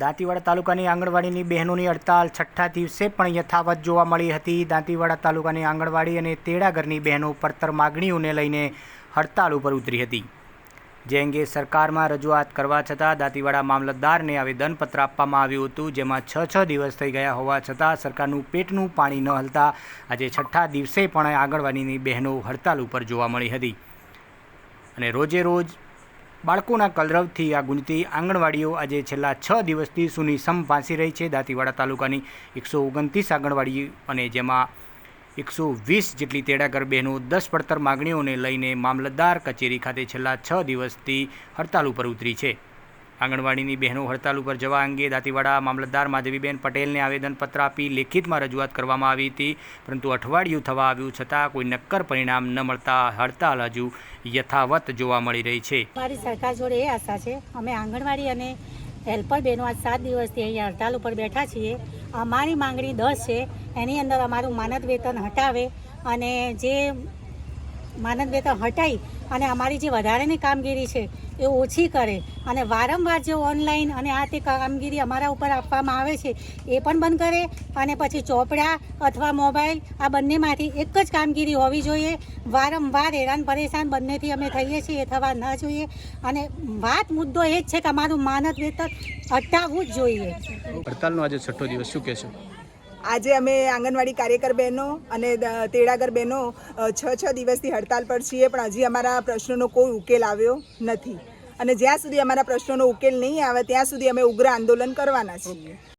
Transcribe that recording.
દાંતીવાડા તાલુકાની આંગણવાડીની બહેનોની હડતાલ છઠ્ઠા દિવસે પણ યથાવત જોવા મળી હતી. દાંતીવાડા તાલુકાની આંગણવાડી અને તેડાગરની બહેનો પડતર માગણીઓને લઈને હડતાળ ઉપર ઉતરી હતી. જે અંગે સરકારમાં રજૂઆત કરવા છતાં દાંતીવાડા મામલતદારને આવેદનપત્ર આપવામાં આવ્યું હતું, જેમાં છ છ દિવસ થઈ ગયા હોવા છતાં સરકારનું પેટનું પાણી ન હલતા આજે છઠ્ઠા દિવસે પણ આંગણવાડીની બહેનો હડતાલ ઉપર જોવા મળી હતી. અને રોજે રોજ બાળકોના કલરવથી આ ગુંજતી આંગણવાડીઓ આજે છેલ્લા છ દિવસથી સૂની સમ ફાંસી રહી છે. દાંતીવાડા તાલુકાની એકસો ઓગણત્રીસ આંગણવાડી અને જેમાં એકસો વીસ જેટલી તેડાગર બહેનો દસ પડતર માગણીઓને લઈને મામલતદાર કચેરી ખાતે છેલ્લા છ દિવસથી હડતાલ ઉપર ઉતરી છે. આંગણવાડીની બહેનો હડતાલ ઉપર જવા અંગે દાંતીવાડા મામલતદાર માધવીબેન પટેલને આવેદનપત્ર આપી લેખિતમાં રજૂઆત કરવામાં આવી હતી, પરંતુ અઠવાડિયું થવા આવ્યું છતાં કોઈ નક્કર પરિણામ ન મળતા હડતાલ હજુ યથાવત જોવા મળી રહી છે. મારી સરકાર જોડે એ આશા છે, અમે આંગણવાડી અને હેલ્પર બહેનો આજ સાત દિવસથી અહીંયા હડતાલ ઉપર બેઠા છીએ. અમારી માંગણી દસ છે. એની અંદર અમારું માનદ વેતન હટાવે અને જે માનદ વેતન હટાઈ અને અમારી જે વધારાની કામગીરી છે એ ઓછી કરે. અને વારંવાર જે ઓનલાઈન અને આ તે કામગીરી અમારા ઉપર આપવામાં આવે છે, એ પણ બંધ કરે અને પછી ચોપડા અથવા મોબાઈલ, આ બંનેમાંથી એક જ કામગીરી હોવી જોઈએ. વારંવાર હેરાન પરેશાન બંનેથી અમે થઈએ છીએ, એ થવા ન જોઈએ. અને વાત મુદ્દો એ જ છે કે અમારું માનદ વેતન હટાવવું જ જોઈએ. હડતાલનો આજે છઠ્ઠો દિવસ, શું કહેશો? આજે અમે આંગણવાડી કાર્યકર બહેનો અને તેડાગર બહેનો છ છ દિવસથી હડતાલ પર છીએ, પણ હજી અમારા પ્રશ્નોનો કોઈ ઉકેલ આવ્યો નથી. અને જ્યાં સુધી અમારા પ્રશ્નોનો ઉકેલ નહીં આવે, ત્યાં સુધી અમે ઉગ્ર આંદોલન કરવાના છીએ.